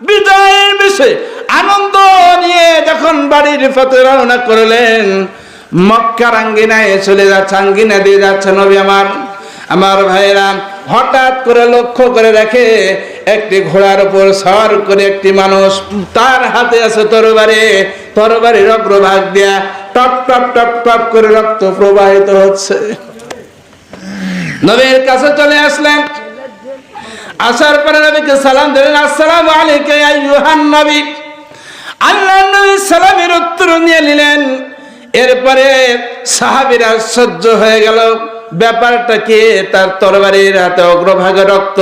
বিজয়ের বেশে আনন্দ নিয়ে যখন বাড়ির পথে রওনা করলেন, মক্কার আঙ্গিনায় চলে যাচ্ছে, আঙ্গিনা দিয়ে যাচ্ছে নবী আমার। আমার ভাইরা হঠাৎ করে লক্ষ্য করে দেখে একটি ঘোড়ার উপর সর করে একটি মানুষ তার হাতে আছে তরবারি। তরবারির অগ্রভাগ দিয়া টপ টপ টপ টপ করে রক্ত প্রবাহিত হচ্ছে। নবীর কাছে চলে আসলেন। আসার পরে নবীকে সালাম দিলেন, আসসালামু আলাইকা ইয়া আইয়ুহান নবী। আল্লাহ নবী সালামের উত্তর নিয়ে নিলেন। এরপরে সাহাবীরা সহ্য হয়ে গেল। ব্যাপারটা কি? তার তরবারির হাতে অগ্রভাগে রক্ত।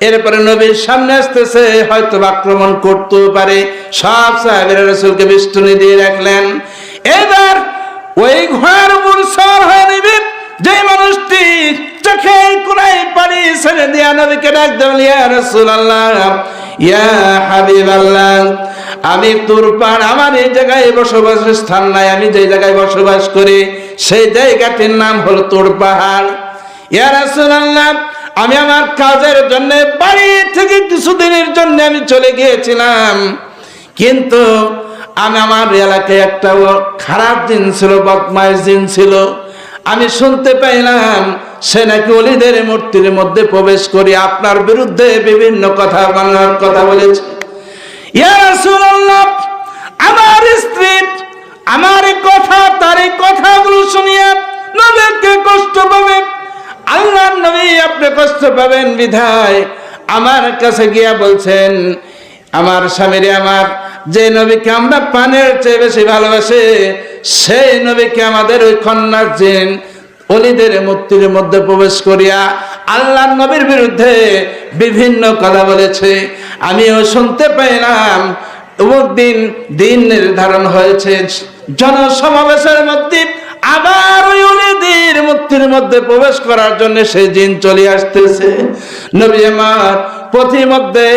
এরপরে নবীর সামনে আসতেছে, হয়তো আক্রমণ করতেও পারে। সব সাহাবীরা রসুলকে বিষ্টনী দিয়ে রাখলেন। এবার ওই ঘোড়ার উপর সর হয়ে নিবে ছেড়ে দিয়া নবীকে ডাক দেবেন ইয়া রাসূলুল্লাহ, ইয়া হাবিবাল্লাহ, আমি তোর তুরপান আমার এই জায়গায় বসবাসের স্থান নাই, আমি যে জায়গায় বসবাস করি, সেই জায়গাটির নাম হলো তোর পাহাড়। ইয়া রাসূলুল্লাহ, আমি আমার কাজের জন্য, বাড়ি থেকে কিছুদিনের জন্য আমি চলে গিয়েছিলাম। কিন্তু আমি আমার এলাকায় একটা খারাপ দিন ছিল, বদমাইশ দিন ছিল। আমি শুনতে পাইলাম সে নাকি অলিদের মূর্তির মধ্যে প্রবেশ করে, আপনার বিরুদ্ধে বিভিন্ন কথা বানানোর কথা বলেছে। আমার স্ত্রী, আমার কথা, তার এই কথাগুলো শুনিয়ে নবীকে কষ্ট পাবে। আল্লাহ নবী আপনি কষ্ট পাবেন বিধায়। আমার কাছে গিয়া বলছেন, আমার স্বামীরে আমার, যে নবীকে আমরা পানের চেয়ে বেশি ভালোবাসে সেই নবীকে আমাদের ওই কন্যার জিন অলিদের মূর্তির মধ্যে প্রবেশ করিয়া আল্লাহ নবীর বিরুদ্ধে বিভিন্ন কথা বলেছে। আমিও শুনতে পাইলাম অমুক দিন দিন নির্ধারণ হয়েছে, জনসমাবেশের মধ্যে আবার ওই অলিদের মূর্তির মধ্যে প্রবেশ করার জন্য সেই দিন চলে আসতেছে। নবী আমার পথিমধ্যে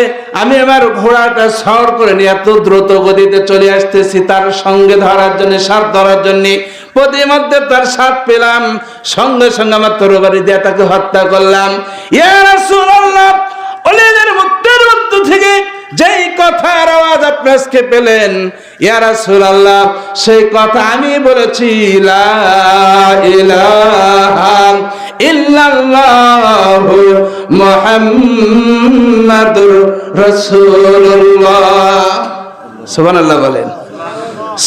আমি আমার ঘোড়াটা সর করে নিয়ে এত দ্রুত গতিতে চলে আসতেছি, তার সঙ্গে ধরার জন্য সাপ ধরার জন্য। পথিমধ্যে তার সাপ পেলাম, সঙ্গে সঙ্গে আমার তরবারি দিয়ে তাকে হত্যা করলাম। অলিদের মুক্তের মধ্য থেকে যেই কথার আওয়াজ আপনি পেলেন, ইয়া রাসূলুল্লাহ, সেই কথা আমি বলেছি ইলাহা ইল্লাল্লাহু মুহাম্মাদুর রাসূলুল্লাহ। সুবহানাল্লাহ বলেন।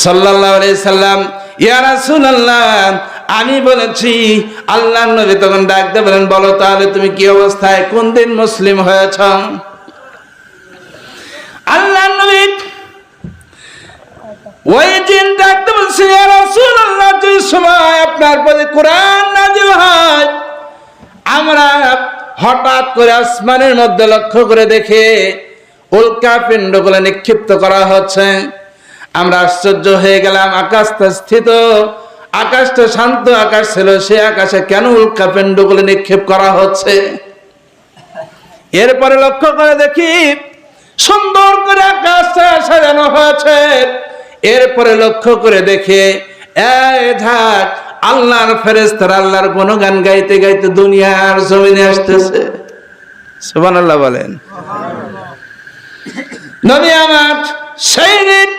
সাল্লাল্লাহু আলাইহি সাল্লাম, ইয়া রাসূলুল্লাহ, আমি বলেছি আল্লাহ নবী তখন ডাকতে বলেন, বলো তাহলে তুমি কি অবস্থায় কোন দিন মুসলিম হয়েছ? আল্লাহ নবী ওই দিন ডাকতে বলছি সময় আপনার প্রতি কোরআন নাযিল হয়, আমরা হঠাৎ করে আসমানের মধ্যে লক্ষ্য করে দেখে উল্কা পিণ্ডগুলো নিক্ষিপ্ত করা হচ্ছে। আমরা আশ্চর্য হয়ে গেলাম, আকাশটা স্থিত, আকাশটা শান্ত আকাশ ছিল, সে আকাশে কেন উল্কা পিণ্ডগুলো নিক্ষেপ করা হচ্ছে? এরপরে লক্ষ্য করে দেখি সুন্দর করে আকাশটা সাজানো হয়েছে। এরপরে লক্ষ্য করে দেখে এ ঝাঁক আল্লাহর ফেরেস্তার আল্লাহর গুণগান গাইতে গাইতে দুনিয়ার জমিনে আসতেছে। সুবান আল্লাহ বলেন। নবী আমার সেই দিন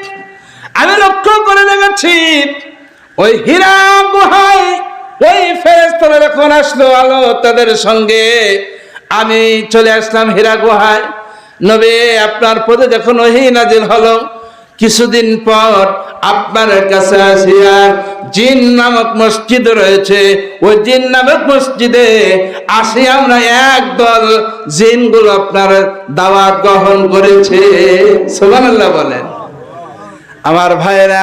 আমি লক্ষ্য করে দেখাচ্ছি ওই হীরা গুহায় ওই ফেরেস্তারা যখন আসলো আলো তাদের সঙ্গে, আমি চলে আসলাম হীরা গুহায়। নবী আপনার পদে যখন ওহি নাজিল হলো কিছুদিন পর আপনার কাছে আসিয়া জিন নামক মসজিদ রয়েছে, ওই জিন নামক মসজিদে আসি আমরা একদল। জিনগুলো আপনার দাওয়াত গ্রহণ করেছে। সোমান বলেন। আমার ভাইয়েরা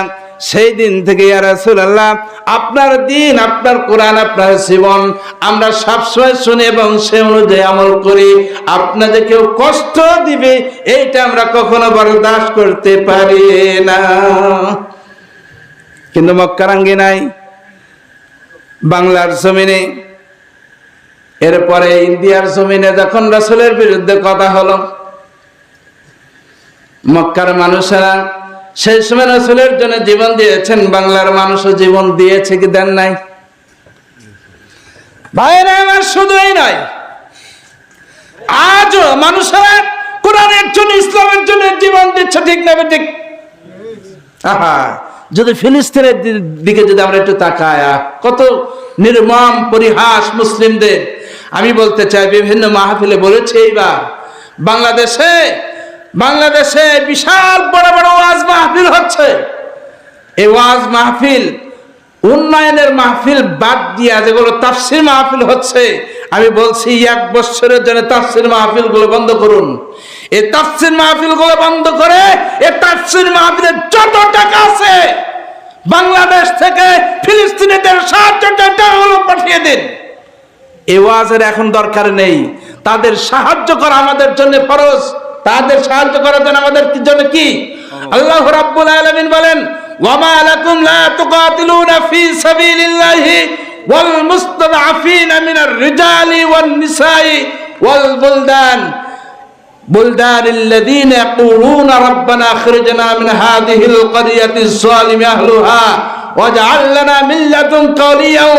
সেই দিন থেকে রাসূলুল্লাহ, আপনার দিন, আপনার কোরআন, আপনার জীবন, আমরা সবসময় শুনি এবং সে অনুযায়ী আমল করি। আপনাদের কেউ কষ্ট দিবে, এইটা আমরা কখনো বরদাস্ত করতে পারি না। কিন্তু মক্কারাঙ্গি নাই বাংলার জমিনে, এরপরে ইন্ডিয়ার জমিনে যখন রাসুলের বিরুদ্ধে কথা হলো, মক্কার মানুষেরা সেই সময় রসুলের জন্য জীবন দিয়েছেন, বাংলার মানুষও জীবন দিয়েছে কি দেন নাই? ভাইরা আমার শুধুই নয়, আজও মানুষেরা কোরআনের জন্য, ইসলামের জন্য জীবন দিচ্ছে ঠিক না ঠিক আহা, যদি ফিলিস্তিনের দিকে যদি আমরা একটু তাকায় কত নির্মম পরিহাস মুসলিমদের। আমি বলতে চাই, বিভিন্ন মাহফিলে বলেছি এইবার, বাংলাদেশে বাংলাদেশে বিশাল বড় বড় ওয়াজ মাহফিল হচ্ছে। এই ওয়াজ মাহফিল, উন্নয়নের মাহফিল বাদ দিয়া যেগুলো তাফসির মাহফিল হচ্ছে, আমি বলছি এক বছরের জন্য তাফসির মাহফিলগুলো বন্ধ করুন। এই তাফসির মাহফিলগুলো বন্ধ করে এই তাফসির মাহফিলের যত টাকা আছে, বাংলাদেশ থেকে ফিলিস্তিনিদের সাহায্য টাকাগুলো পাঠিয়ে দিন। এ ওয়াজের এখন দরকার নেই। তাদের সাহায্য করা আমাদের জন্য ফরজ। তাদের সাহায্য করার জন্য আমাদের কি জন্য কি আল্লাহ রাব্বুল আলামিন বলেন ওয়ামা লাকুম লা তুকাতিলুনা ফি সাবিলিল্লাহি ওয়াল মুস্তাদআফিনা মিনার রিজালি ওয়ান নিসাই ওয়াল বুলদান بلدان الذين يقولون ربنا اخرجنا من هذه القرية الظالم أهلها واجعل لنا من لدنك وليا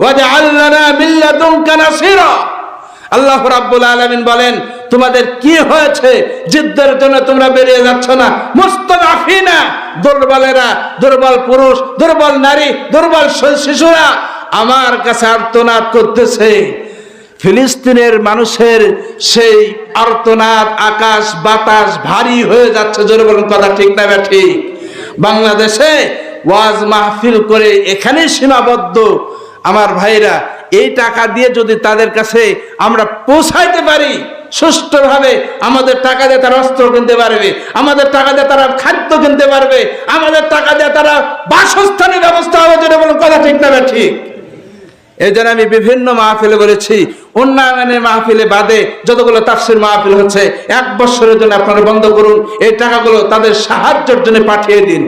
واجعل لنا من لدنك نصيرا আল্লাহ রাব্বুল আলামিন বলেন তোমাদের কি হয়েছে? যুদ্ধের জন্য তোমরা বেরিয়ে যাচ্ছ না। মুস্তাদাফিনা, দুর্বলেরা, দুর্বল পুরুষ, দুর্বল নারী, দুর্বল শিশুরা আমার কাছে আর্তনাদ করতেছে। ফিলিস্তিনের মানুষের সেই আর্তনাদ আকাশ বাতাস ভারী হয়ে যাচ্ছে, জোরে বলুন কথা ঠিক না ঠিক। বাংলাদেশে ওয়াজ মাহফিল করে এখানে সীমাবদ্ধ। আমার ভাইরা, এই টাকা দিয়ে যদি তাদের কাছে আমরা পৌঁছাইতে পারি সুষ্ঠুভাবে আমাদের টাকা দিয়ে তারা অস্ত্র কিনতে পারবে, আমাদের টাকা দিয়ে তারা খাদ্য কিনতে পারবে, আমাদের টাকা দিয়ে তারা বাসস্থানের ব্যবস্থা হবে যেটা বলুন, কথা ঠিক না ঠিক? এই জন্য আমি বিভিন্ন মাহফিলে বলেছি উন্নয়নের মাহফিলে বাদে যতগুলো তাফসির মাহফিল হচ্ছে, এক বছরের জন্য আপনারা বন্ধ করুন, এই টাকাগুলো তাদের সাহায্যের জন্য পাঠিয়ে দিন।